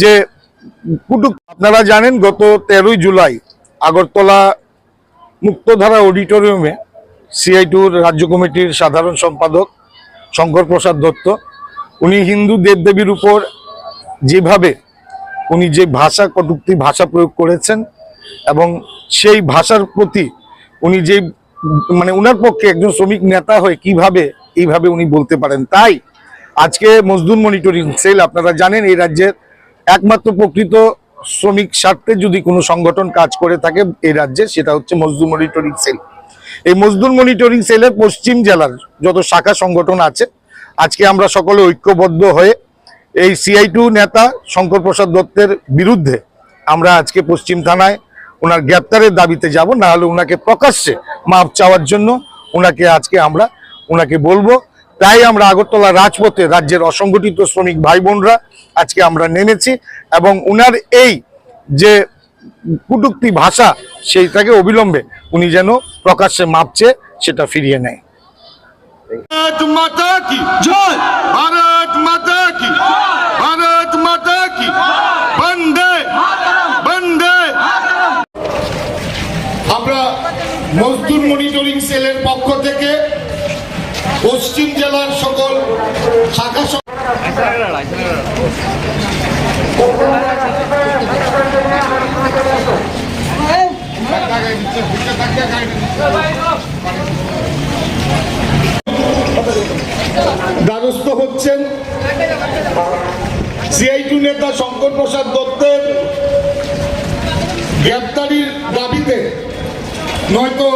যে কুটুক, আপনারা জানেন গত তেরোই জুলাই আগরতলা মুক্তধারা অডিটোরিয়ামে সিআইটুর রাজ্য কমিটির সাধারণ সম্পাদক শঙ্কর প্রসাদ দত্ত, উনি হিন্দু দেবদেবীর উপর যেভাবে উনি যে ভাষা কটুক্তি, ভাষা প্রয়োগ করেছেন এবং সেই ভাষার প্রতি উনি যে মানে উনার পক্ষে একজন শ্রমিক নেতা হয়ে কীভাবে এইভাবে উনি বলতে পারেন। তাই আজকে মজদুর মনিটরিং সেল, আপনারা জানেন এই রাজ্যের একমাত্র প্রকৃত শ্রমিক স্বার্থে যদি কোনো সংগঠন কাজ করে থাকে এই রাজ্যে, সেটা হচ্ছে মজদুর মনিটরিং সেল। এই মজদুর মনিটরিং সেলের পশ্চিম জেলার যত শাখা সংগঠন আছে, আজকে আমরা সকলে ঐক্যবদ্ধ হয়ে এই সিআই টু নেতা শঙ্কর প্রসাদ দত্তের বিরুদ্ধে আমরা আজকে পশ্চিম থানায় ওনার গ্রেপ্তারের দাবিতে যাব। না হলে ওনাকে প্রকাশ্যে মাপ চাওয়ার জন্য ওনাকে আজকে আমরা, ওনাকে বলব তাই আমরা আগরতলা রাজপথে রাজ্যের অসংগঠিত শ্রমিক ভাই বোনরা আজকে আমরা নেমেছি এবং উনার এই যে কুটুক্তি ভাষা সেইটাকে অবিলম্বে উনি যেন প্রকাশ্যে মাপছে, সেটা ফিরিয়ে নেয়। ভারত মাতা কি? ভারত মাতা কি? আমরা মজদুর মনিটরিং সেলের পক্ষ থেকে পশ্চিম জেলার সকল শাখা দ্বারস্থ হচ্ছেন সিআইটু নেতা শঙ্কর প্রসাদ দত্তের গ্রেপ্তারির দাবিতে নয়তো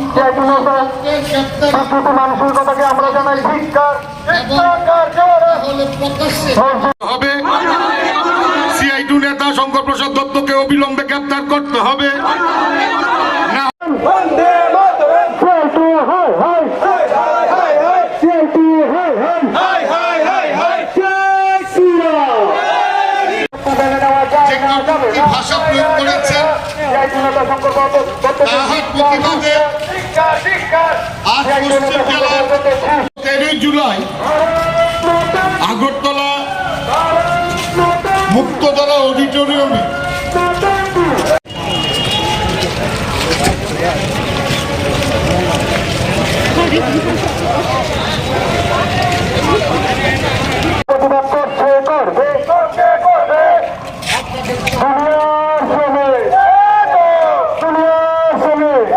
প্রসাদ দত্তের মানসিকতাকে আমরা জানাই, ধিক্কার হবে। সিআইটু নেতা শঙ্কর প্রসাদ দত্তকে অবিলম্বে গ্রেপ্তার করতে হবে না বন্দে মাতরম সিআইটি হাই হাই হাই হাই হাই সিআইটি হাই হাই হাই হাই হাই হাই জয় শ্রীরাম যে কটূক্তি ভাষা প্রয়োগ করেছেন তাহার প্রতিবাদে আজ তেরোই জুলাই আগরতলা মুক্তধারা অডিটোরিয়ামে প্রতিবাদ করছে করবে করছে করবে দুনিয়ার শ্রমিক দুনিয়ার শ্রমিক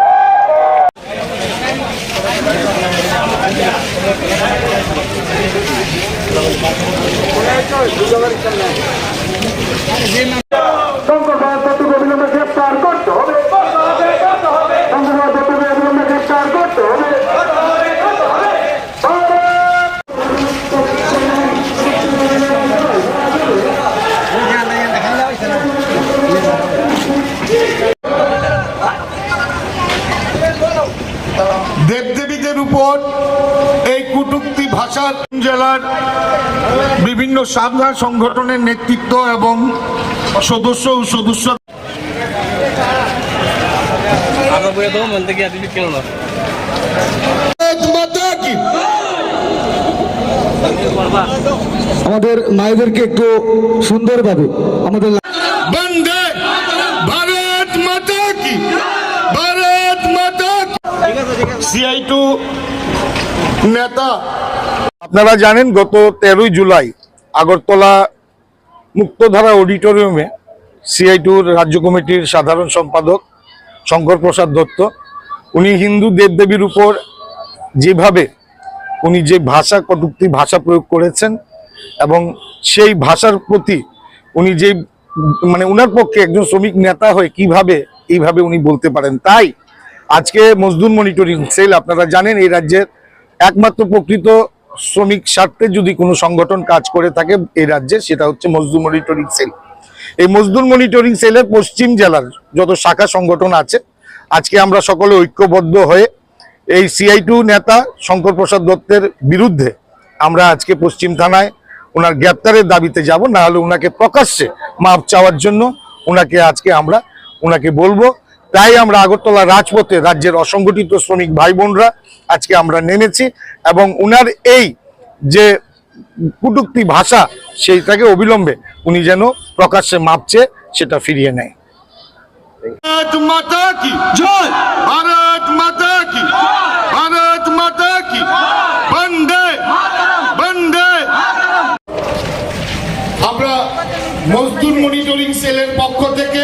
শঙ্কর দত্তকে অবিলম্বে গ্রেপ্তার করতে হবে শঙ্কর দত্তকে অবিলম্বে গ্রেপ্তার করতে হবে ভারত দেবদেবীদের উপর এই কুটুক্তি ভাষার জেলার বিভিন্ন সাধনা সংগঠনের নেতৃত্ব এবং সদস্য ও সদস্য আমাদের মায়েদেরকে একটু সুন্দরভাবে আমাদের বন্দে ভারত মাতা কি ভারত মাতা সিআই টু নেতা। আপনারা জানেন গত তেরোই জুলাই আগরতলা মুক্তধারা অডিটোরিয়ামে সিআইটুর রাজ্য কমিটির সাধারণ সম্পাদক শঙ্কর প্রসাদ দত্ত। উনি হিন্দু দেবদেবীর উপর যেভাবে উনি যে ভাষা কটুক্তি ভাষা প্রয়োগ করেছেন এবং সেই ভাষার প্রতি উনি যে মানে উনার পক্ষে একজন শ্রমিক নেতা হয়ে কীভাবে এইভাবে উনি বলতে পারেন। তাই আজকে মজদুর মনিটরিং সেল আপনারা জানেন এই রাজ্যের একমাত্র প্রকৃত শ্রমিক স্বার্থে যদি কোনো সংগঠন কাজ করে থাকে এই রাজ্যে, সেটা হচ্ছে মজদুর মনিটরিং সেল। এই মজদুর মনিটরিং সেলের পশ্চিম জেলার যত শাখা সংগঠন আছে, আজকে আমরা সকলে ঐক্যবদ্ধ হয়ে এই সিআই টু নেতা শঙ্কর প্রসাদ দত্তের বিরুদ্ধে আমরা আজকে পশ্চিম থানায় ওনার গ্রেপ্তারের দাবিতে যাব। না হলে ওনাকে প্রকাশ্যে মাপ চাওয়ার জন্য ওনাকে আজকে আমরা ওনাকে বলব তাই আমরা আগরতলা রাজপথে রাজ্যের অসংগঠিত শ্রমিক ভাই বোনরা আজকে আমরা নেমেছি এবং উনার এই যে কুটুক্তি ভাষা সেইটাকে অবিলম্বে উনি যেন প্রকাশ্যে মাপছে, সেটা ফিরিয়ে নেয়। কি? কি? আমরা মজদুর মনিটরিং সেলের পক্ষ থেকে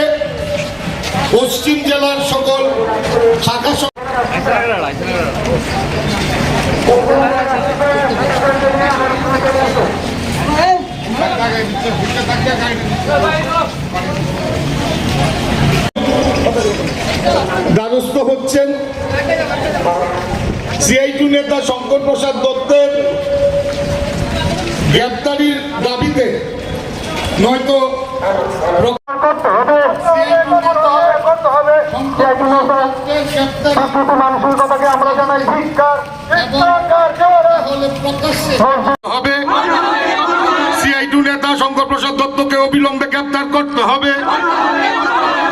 পশ্চিম জেলার সকল শাখা দ্বারস্থ হচ্ছেন সিআইটু নেতা শঙ্কর প্রসাদ দত্তের গ্রেপ্তারির দাবিতে নয়তো করতে হবে CITU নেতা করতে হবে শঙ্কর প্রসাদ দত্তের গ্রেপ্তারি সংস্কৃতি মানসিকতাকে আমরা জানাই হবে সিআইটু নেতা শঙ্কর প্রসাদ দত্তকে অবিলম্বে গ্রেপ্তার করতে হবে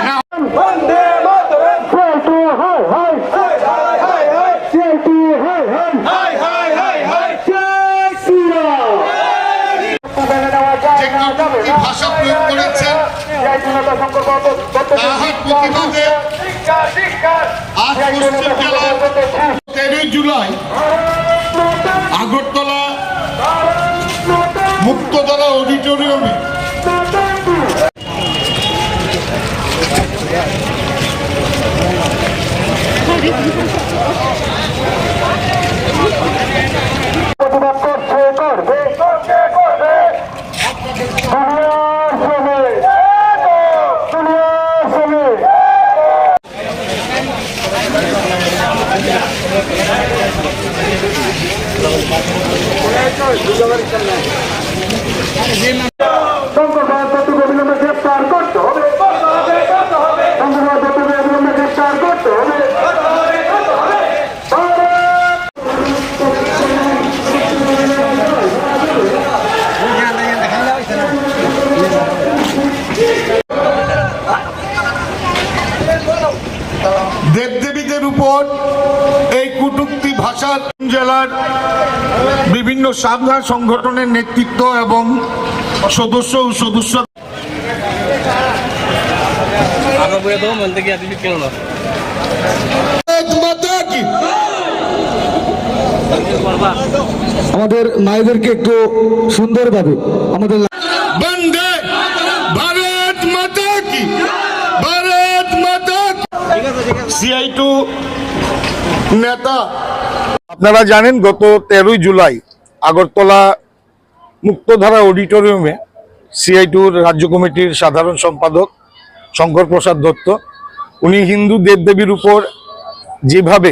না বন্দে মাতরম সিআইটি হাই হাই হাই হাই সিআইটি হাই হাই হাই হাই হাই জয় শ্রীরাম যে কটূক্তি ভাষা প্রয়োগ করেছেন তাহার প্রতিবাদে আজ পশ্চিম জেলার তেরোই জুলাই আগরতলা মুক্তধারা অডিটোরিয়ামে প্রতিবাদ করছে করবে করবে করবে দুনিয়ার জমি দুনিয়ার জমি শঙ্করবাদ দত্তকে অবিলম্বে গ্রেপ্তার করতে হবে শঙ্করবাদ দত্তকে অবিলম্বে গ্রেপ্তার করতে হবে ভারত দেবদেবীদের উপর এই কুটুক্তি ভাষার জেলার সাধনা সংগঠনের নেতৃত্ব এবং সদস্য ও সদস্য আমাদের মায়েদেরকে একটু সুন্দরভাবে আমাদের বন্দে ভারত মাতা কি ভারত মাতা সিআই টু নেতা। আপনারা জানেন গত তেরোই জুলাই আগরতলা মুক্তধারা অডিটোরিয়ামে সিআইটুর রাজ্য কমিটির সাধারণ সম্পাদক শঙ্কর প্রসাদ দত্ত। উনি হিন্দু দেবদেবীর উপর যেভাবে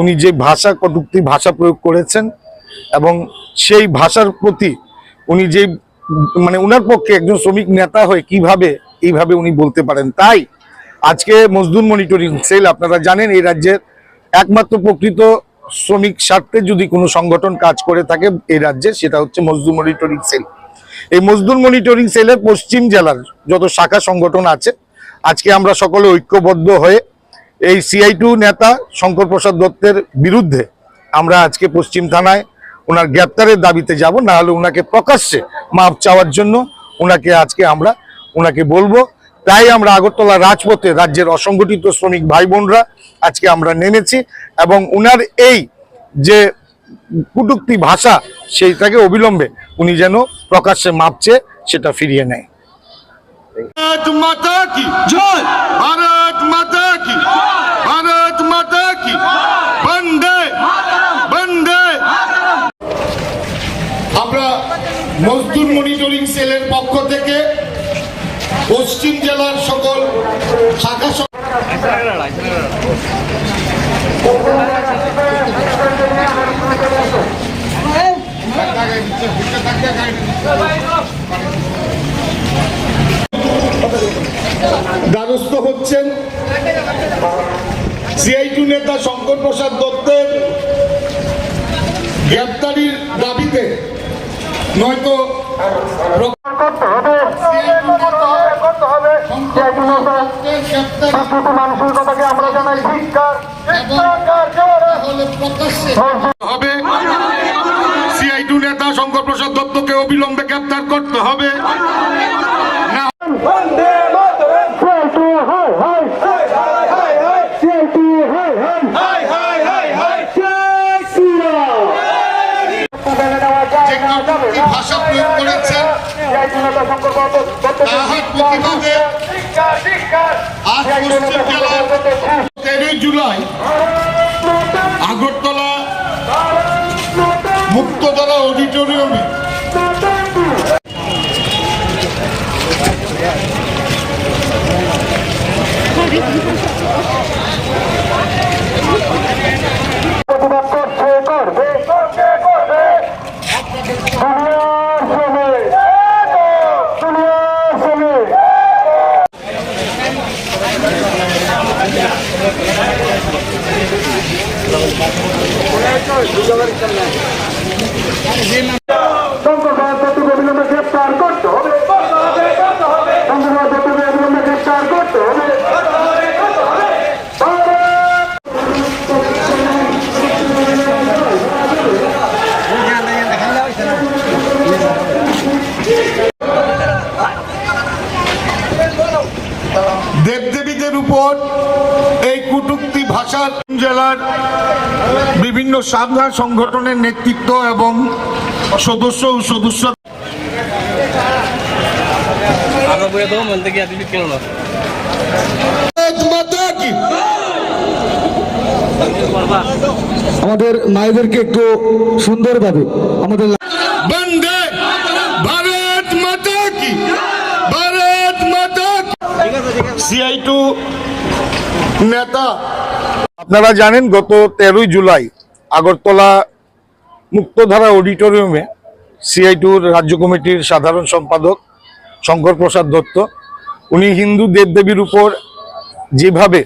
উনি যে ভাষা কটুক্তি, ভাষা প্রয়োগ করেছেন এবং সেই ভাষার প্রতি উনি যে মানে উনার পক্ষে একজন শ্রমিক নেতা হয়ে কীভাবে এইভাবে উনি বলতে পারেন। তাই আজকে মজদুর মনিটরিং সেল আপনারা জানেন, এই রাজ্যের একমাত্র প্রকৃত শ্রমিক স্বার্থে যদি কোনো সংগঠন কাজ করে থাকে এই রাজ্যে, সেটা হচ্ছে মজদুর মনিটরিং সেল। এই মজদুর মনিটরিং সেলের পশ্চিম জেলার যত শাখা সংগঠন আছে, আজকে আমরা সকলে ঐক্যবদ্ধ হয়ে এই সিআই টু নেতা শঙ্কর প্রসাদ দত্তের বিরুদ্ধে আমরা আজকে পশ্চিম থানায় ওনার গ্রেপ্তারের দাবিতে যাব। না হলে ওনাকে প্রকাশ্যে মাপ চাওয়ার জন্য ওনাকে আজকে আমরা ওনাকে বলব তাই আমরা আগরতলা রাজপথে রাজ্যের অসংগঠিত শ্রমিক ভাই বোনরা আজকে আমরা নেমেছি এবং উনার এই যে কুটুক্তি ভাষা সেইটাকে অবিলম্বে উনি যেন প্রকাশ্যে মাপছে, সেটা ফিরিয়ে নেয়। ভারত মাতা কি? জয়! ভারত মাতা কি? ভারত মাতা কি? বন্দে! বন্দে! আমরা মজদুর মনিটরিং সেলের পক্ষ থেকে পশ্চিম জেলার সকল শাখা দ্বারস্থ হচ্ছেন সিআইটু নেতা শঙ্কর প্রসাদ দত্তের গ্রেপ্তারির দাবিতে নয়তো করতে হবে। সাধনা সংগঠনের নেতৃত্ব এবং সদস্য ও সদস্য আমাদের মায়েদেরকে একটু সুন্দরভাবে আমাদের বন্দে ভারত মাতা কি ভারত মাতা সিআই টু নেতা। আপনারা জানেন গত তেরোই জুলাই আগরতলা মুক্তধারা অডিটোরিয়ামে সিআইটুর রাজ্য কমিটির সাধারণ সম্পাদক শঙ্কর প্রসাদ দত্ত। উনি হিন্দু দেবদেবীর উপর যেভাবে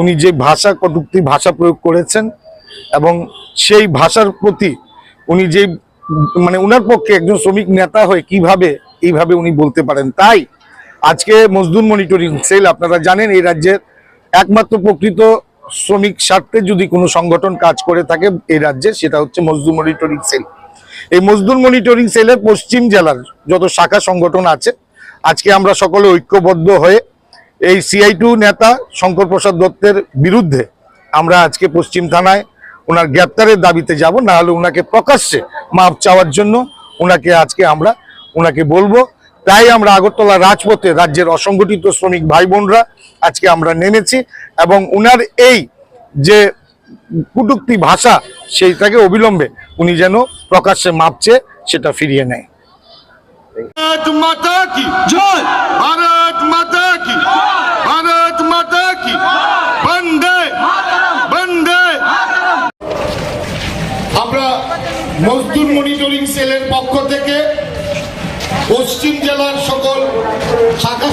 উনি যে ভাষা কটুক্তি, ভাষা প্রয়োগ করেছেন এবং সেই ভাষার প্রতি উনি যে মানে উনার পক্ষে একজন শ্রমিক নেতা হয়ে কীভাবে এইভাবে উনি বলতে পারেন। তাই আজকে মজদুর মনিটরিং সেল আপনারা জানেন, এই রাজ্যের একমাত্র প্রকৃত শ্রমিক স্বার্থে যদি কোনো সংগঠন কাজ করে থাকে এই রাজ্যে, সেটা হচ্ছে মজদুর মনিটরিং সেল। এই মজদুর মনিটরিং সেলের পশ্চিম জেলার যত শাখা সংগঠন আছে, আজকে আমরা সকলে ঐক্যবদ্ধ হয়ে এই সিআই টু নেতা শঙ্কর প্রসাদ দত্তের বিরুদ্ধে আমরা আজকে পশ্চিম থানায় ওনার গ্রেপ্তারের দাবিতে যাব। না হলে ওনাকে প্রকাশ্যে মাপ চাওয়ার জন্য ওনাকে আজকে আমরা, ওনাকে বলব তাই আমরা আগরতলা রাজপথে রাজ্যের অসংগঠিত শ্রমিক ভাই বোনরা আজকে আমরা নেমেছি এবং উনার এই যে কুটুক্তি ভাষা সেইটাকে অবিলম্বে উনি যেন প্রকাশ্যে মাপছে, সেটা ফিরিয়ে নেয়। কি? কি? আমরা মজদুর মনিটরিং সেলের পক্ষ থেকে পশ্চিম জেলার সকল শাখা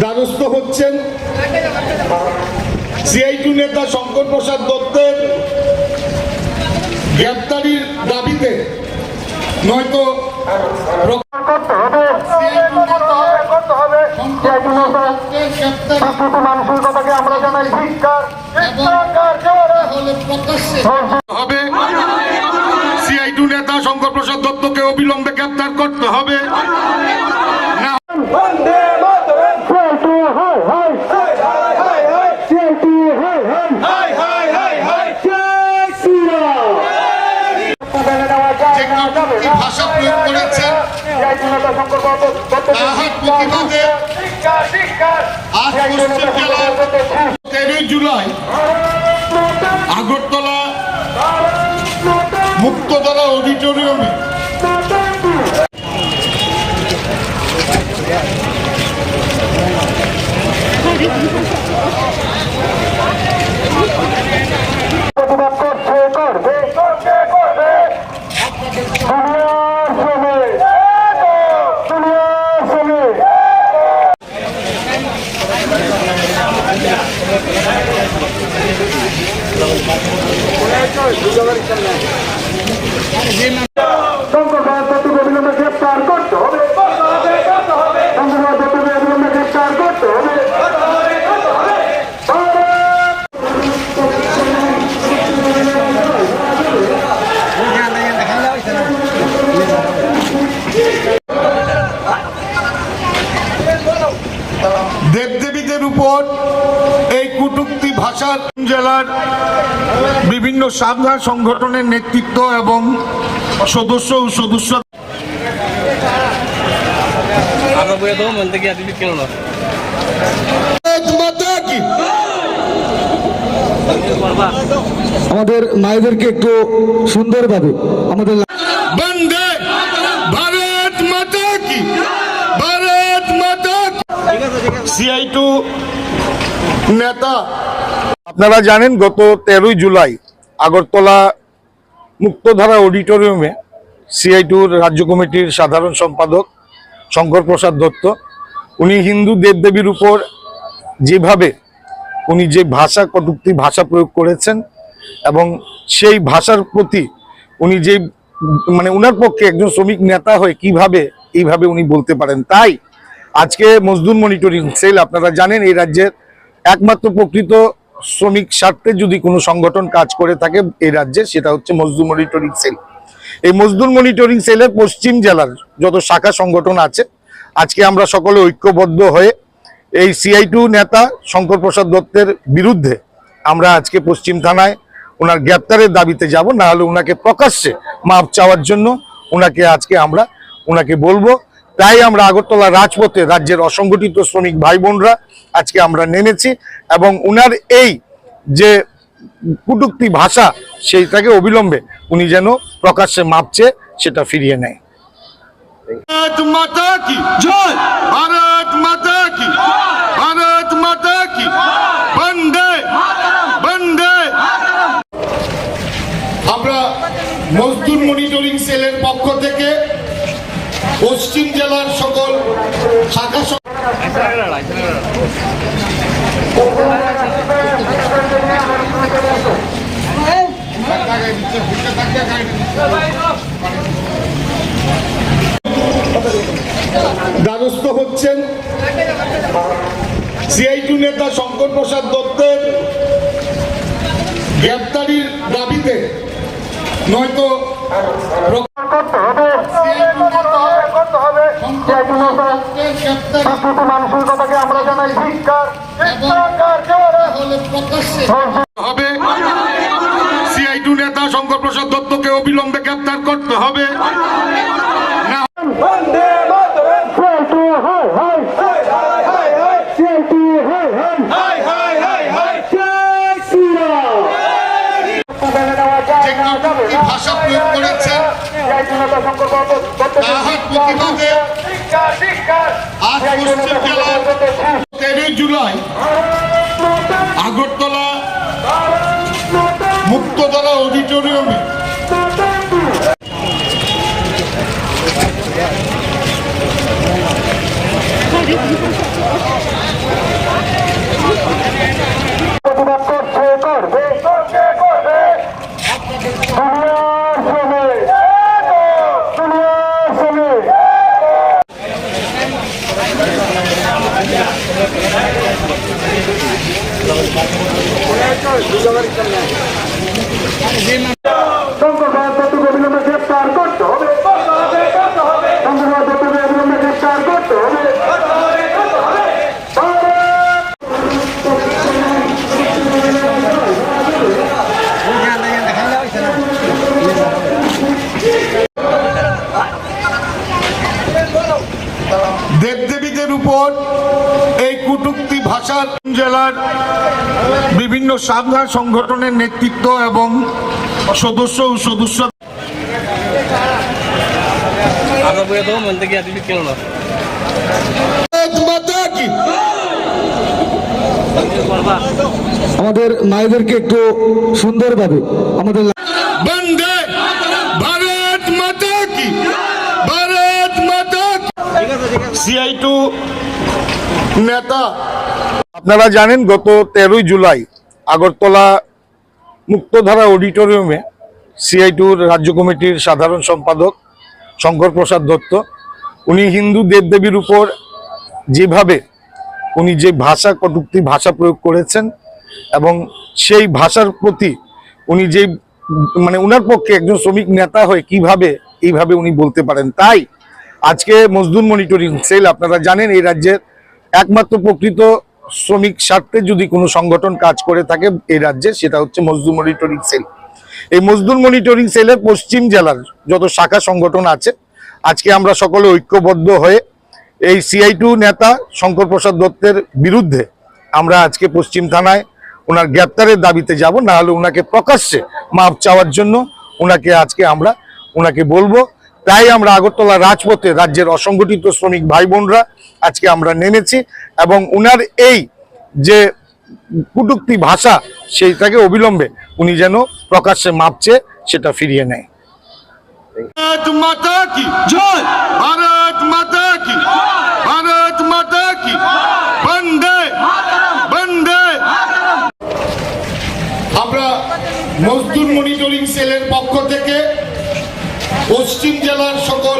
দ্বারস্থ হচ্ছেন সিআইটু নেতা শঙ্কর প্রসাদ দত্তের গ্রেপ্তারির দাবিতে নয়তো সংস্কৃতি মানসিকতাকে আমরা জানাই ধিক্কার ধিক্কার জোরে হবে। নেতা শঙ্কর প্রসাদ দত্তকে অবিলম্বে গ্রেপ্তার করতে হবে। না বন্দে মাতরম। সিআইটি হাই হাই। হাই হাই সিআইটি হাই। হাই হাই। হাই হাই জয় শ্রীরাম। যে কটূক্তি ভাষা প্রয়োগ করেছেন তাহার প্রতিবাদে আজ পশ্চিম জেলার তেরোই জুলাই আগরতলা মুক্ততলা অডিটোরিয়ামে বিভিন্ন সাধারণ সংগঠনের নেতৃত্ব এবং সদস্য ও সদস্য আমাদের মায়েদেরকে একটু সুন্দরভাবে আমাদের বন্দে ভারত মাতা কি ভারত মাতা সিআই টু নেতা। আপনারা জানেন গত তেরোই জুলাই আগরতলা মুক্তধারা অডিটোরিয়ামে সিআইটুর রাজ্য কমিটির সাধারণ সম্পাদক শঙ্কর প্রসাদ দত্ত। উনি হিন্দু দেবদেবীর উপর যেভাবে উনি যে ভাষা কটুক্তি ভাষা প্রয়োগ করেছেন এবং সেই ভাষার প্রতি উনি যে মানে উনার পক্ষে একজন শ্রমিক নেতা হয়ে কীভাবে এইভাবে উনি বলতে পারেন। তাই আজকে মজদুর মনিটরিং সেল আপনারা জানেন এই রাজ্যের একমাত্র প্রকৃত শ্রমিক স্বার্থে যদি কোনো সংগঠন কাজ করে থাকে এই রাজ্যে, সেটা হচ্ছে মজদুর মনিটরিং সেল। এই মজদুর মনিটরিং সেলের পশ্চিম জেলার যত শাখা সংগঠন আছে, আজকে আমরা সকলে ঐক্যবদ্ধ হয়ে এই সিআই টু নেতা শঙ্কর প্রসাদ দত্তের বিরুদ্ধে আমরা আজকে পশ্চিম থানায় ওনার গ্রেপ্তারের দাবিতে যাব। না হলে ওনাকে প্রকাশ্যে মাপ চাওয়ার জন্য ওনাকে আজকে আমরা ওনাকে বলব তাই আমরা আগরতলা রাজপথে রাজ্যের অসংগঠিত শ্রমিক ভাই বোনরা আজকে আমরা নেমেছি এবং উনার এই যে কুটুক্তি ভাষা সেইটাকে অবিলম্বে উনি যেন প্রকাশ্যে মাপছে সেটা ফিরিয়ে নেয়। ভারত মাতা কি? জয়! ভারত মাতা কি? ভারত মাতা কি? বন্দে! বন্দে! আমরা মজদুর মনিটরিং সেলের পক্ষ থেকে পশ্চিম জেলার সকল শাখা দ্বারস্থ হচ্ছেন সিআইটু নেতা শঙ্কর প্রসাদ দত্তের গ্রেপ্তারির দাবিতে নয়তো করতে হবে সংস্কৃতি মানসিকতাকে আমরা জানাই প্রকাশ্যে হবে। সিআইটু নেতা শঙ্কর প্রসাদ দত্তকে অবিলম্বে গ্রেপ্তার করতে হবে। না বন্দে মাতরম। সিআইটি হাই হাই হাই। হাই হাই সিআইটি হাই হাই। হাই হাই হাই হাই। জয় শ্রীরাম। যে কটূক্তি ভাষা প্রয়োগ করেছেন তাহার আজ পশ্চিম জেলার তেরোই জুলাই আগরতলা মুক্ততলা অডিটোরিয়ামে। చేయాలని সাধারণ সংগঠনের নেতৃত্ব এবং সদস্য ও সদস্য আমাদের মায়েদেরকে একটু সুন্দরভাবে আমাদের বন্দে ভারত মাতা কি ভারত মাতা সিআই টু নেতা। আপনারা জানেন গত তেরোই জুলাই আগরতলা মুক্তধারা অডিটোরিয়ামে সিআইটুর রাজ্য কমিটির সাধারণ সম্পাদক শঙ্কর প্রসাদ দত্ত। উনি হিন্দু দেবদেবীর উপর যেভাবে উনি যে ভাষা কটুক্তি ভাষা প্রয়োগ করেছেন এবং সেই ভাষার প্রতি উনি যে মানে উনার পক্ষে একজন শ্রমিক নেতা হয়ে কীভাবে এইভাবে উনি বলতে পারেন। তাই আজকে মজদুর মনিটরিং সেল আপনারা জানেন এই রাজ্যের একমাত্র প্রকৃত শ্রমিক স্বার্থে যদি কোনো সংগঠন কাজ করে থাকে এই রাজ্যে, সেটা হচ্ছে মজদুর মনিটরিং সেল। এই মজদুর মনিটরিং সেলের পশ্চিম জেলার যত শাখা সংগঠন আছে, আজকে আমরা সকলে ঐক্যবদ্ধ হয়ে এই সিআই টু নেতা শঙ্কর প্রসাদ দত্তের বিরুদ্ধে আমরা আজকে পশ্চিম থানায় ওনার গ্রেপ্তারের দাবিতে যাব। না হলে ওনাকে প্রকাশ্যে মাপ চাওয়ার জন্য ওনাকে আজকে আমরা ওনাকে বলব তাই আমরা আগরতলা রাজপথে রাজ্যের অসংগঠিত শ্রমিক ভাই বোনরা আজকে আমরা নেমেছি এবং উনার এই যে কুটুক্তি ভাষা সেইটাকে অবিলম্বে উনি যেন প্রকাশ্যে মাপছে, সেটা ফিরিয়ে নেয়। আমরা মজদুর মনিটরিং সেলের পক্ষ থেকে পশ্চিম জেলার সকল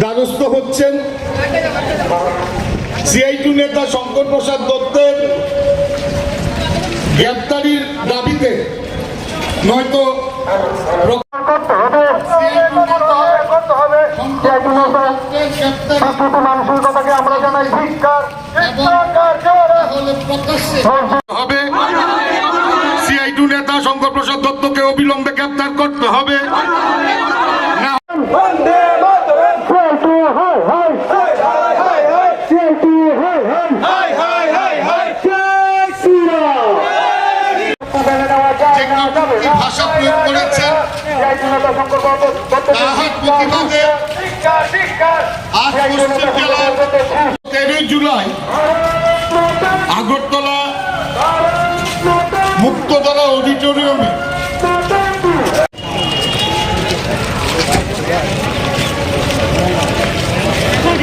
দ্বারস্থ হচ্ছেন সিআইটু নেতা শঙ্কর প্রসাদ দত্তের গ্রেপ্তারির দাবিতে নয়তো করতে হবে CITU নেতা করতে হবে শঙ্কর প্রসাদ দত্তের গ্রেপ্তারি সংস্কৃত মানসিকতাকে আমরা জানাই ধিক্কার ধিক্কার জোরে হলে প্রকাশ্যে হবে সিআইটু নেতা শঙ্কর প্রসাদ দত্তকে অবিলম্বে গ্রেপ্তার করতে হবে না বন্দে মাতরম সিআইটি হাই হাই হাই হাই হাই সিআইটি হাই হাই হাই হাই হাই ভাষা প্রয়োগ করেছেন প্রতিবাদে আজ পশ্চিম জেলার তেরোই জুলাই আগরতলা মুক্তধারা অডিটোরিয়ামে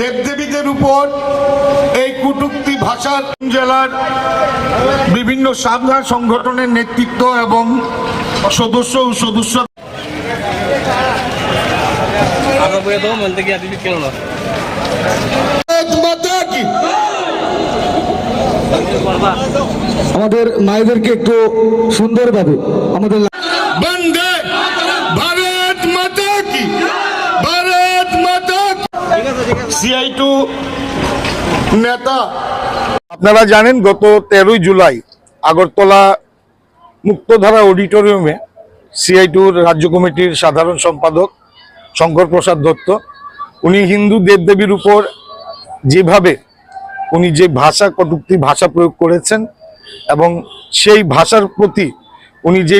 দেবদেবীদের উপর এই কুটুক্তি ভাষার জেলার বিভিন্ন সাধনা সংগঠনের নেতৃত্ব এবং সদস্য ও সদস্য. আমাদের মায়েদেরকে একটু সুন্দরভাবে আমাদের সিআই টু নেতা। আপনারা জানেন গত তেরোই জুলাই আগরতলা মুক্তধারা অডিটোরিয়ামে সিআই সিআইটুর রাজ্য কমিটির সাধারণ সম্পাদক শঙ্কর প্রসাদ দত্ত, উনি হিন্দু দেবদেবীর উপর যেভাবে উনি যে ভাষা কটুক্তি, ভাষা প্রয়োগ করেছেন এবং সেই ভাষার প্রতি উনি যে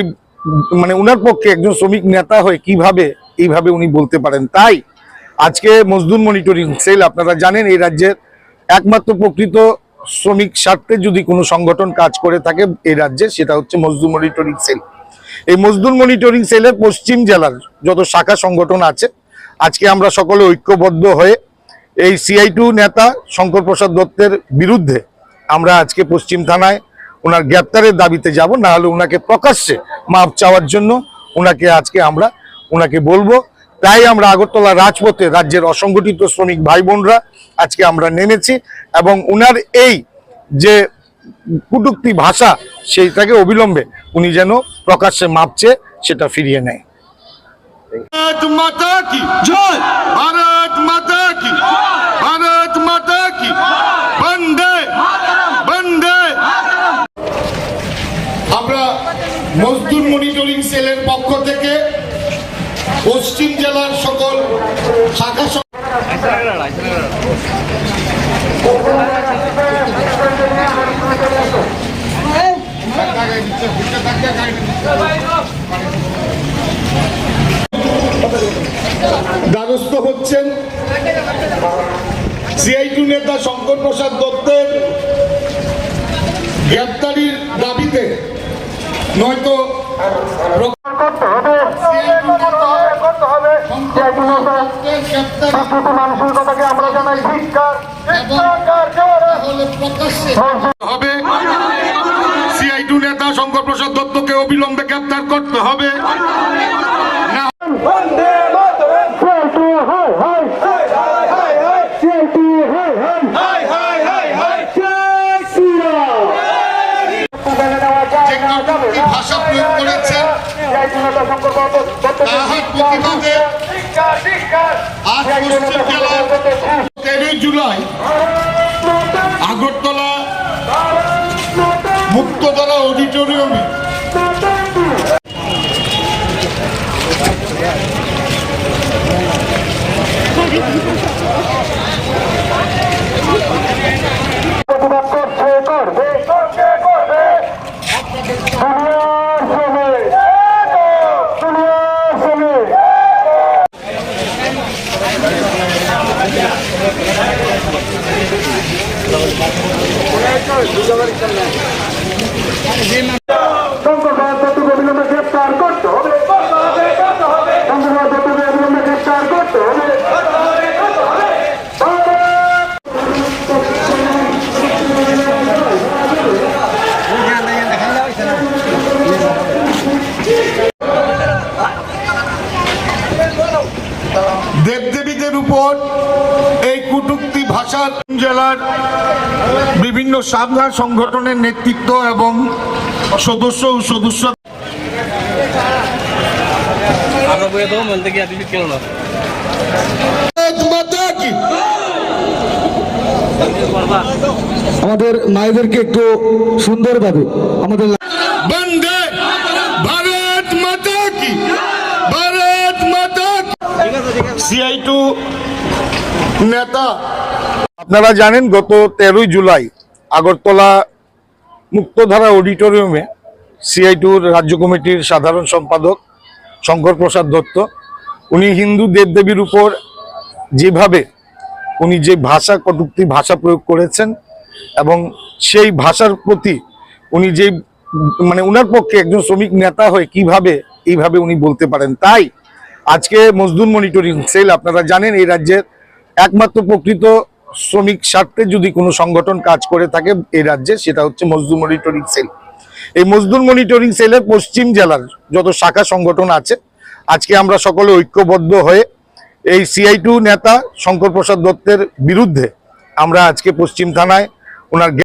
মানে উনার পক্ষে একজন শ্রমিক নেতা হয়ে কীভাবে, এইভাবে উনি বলতে পারেন। তাই আজকে মজদুর মনিটরিং সেল আপনারা জানেন, এই রাজ্যের একমাত্র প্রকৃত শ্রমিক স্বার্থে যদি কোনো সংগঠন কাজ করে থাকে, এই রাজ্যে সেটা হচ্ছে মজদুর মনিটরিং সেল এই মজদুর মনিটরিং সেলের পশ্চিম জেলার যত শাখা সংগঠন আছে, আজকে আমরা সকলে ঐক্যবদ্ধ হয়ে এই সিআই টু নেতা শঙ্কর প্রসাদ দত্তের বিরুদ্ধে আমরা আজকে পশ্চিম থানায় ওনার গ্রেপ্তারের দাবিতে যাব, না হলে ওনাকে প্রকাশ্যে মাপ চাওয়ার জন্য ওনাকে আজকে আমরা ওনাকে বলব তাই আমরা আগরতলা রাজপথে রাজ্যের অসংগঠিত শ্রমিক ভাই বোনরা আজকে আমরা নেমেছি এবং উনার এই যে কুটুক্তি ভাষা সেইটাকে অবিলম্বে উনি যেন প্রকাশ্যে মাপছে, সেটা ফিরিয়ে নেয়। মাতা কি? জয়! ভারত মাতা কি? যে কটূক্তি ভাষা প্রয়োগ করেছেন আজ পশ্চিম জেলার তেরোই জুলাই আগরতলা মুক্তধারা অডিটোরিয়ামে। প্রতিবাদ সাবধান সংগঠনের নেতৃত্ব এবং সদস্য ও সদস্য আমাদের মায়েদেরকে একটু সুন্দরভাবে আমাদের বন্দে ভারত মাতা কি ভারত মাতা সিআই টু নেতা। আপনারা জানেন গত তেরোই জুলাই আগরতলা মুক্তধারা অডিটোরিয়ামে সিআইটুর রাজ্য কমিটির সাধারণ সম্পাদক শঙ্কর প্রসাদ দত্ত। উনি হিন্দু দেবদেবীর উপর যেভাবে উনি যে ভাষা কটুক্তি, ভাষা প্রয়োগ করেছেন এবং সেই ভাষার প্রতি উনি যে মানে উনার পক্ষে একজন শ্রমিক নেতা হয়ে কীভাবে, এইভাবে উনি বলতে পারেন। তাই আজকে মজদুর মনিটরিং সেল আপনারা জানেন, এই রাজ্যের একমাত্র প্রকৃত শ্রমিক স্বার্থে যদি কোনো সংগঠন কাজ করে থাকে এই রাজ্যে, সেটা হচ্ছে মজদুর মনিটরিং সেল। এই মজদুর মনিটরিং সেলের পশ্চিম জেলার যত শাখা সংগঠন আছে, আজকে আমরা সকলে ঐক্যবদ্ধ হয়ে এই সিআই টু নেতা শঙ্কর প্রসাদ দত্তের বিরুদ্ধে আমরা আজকে পশ্চিম থানায় ওনার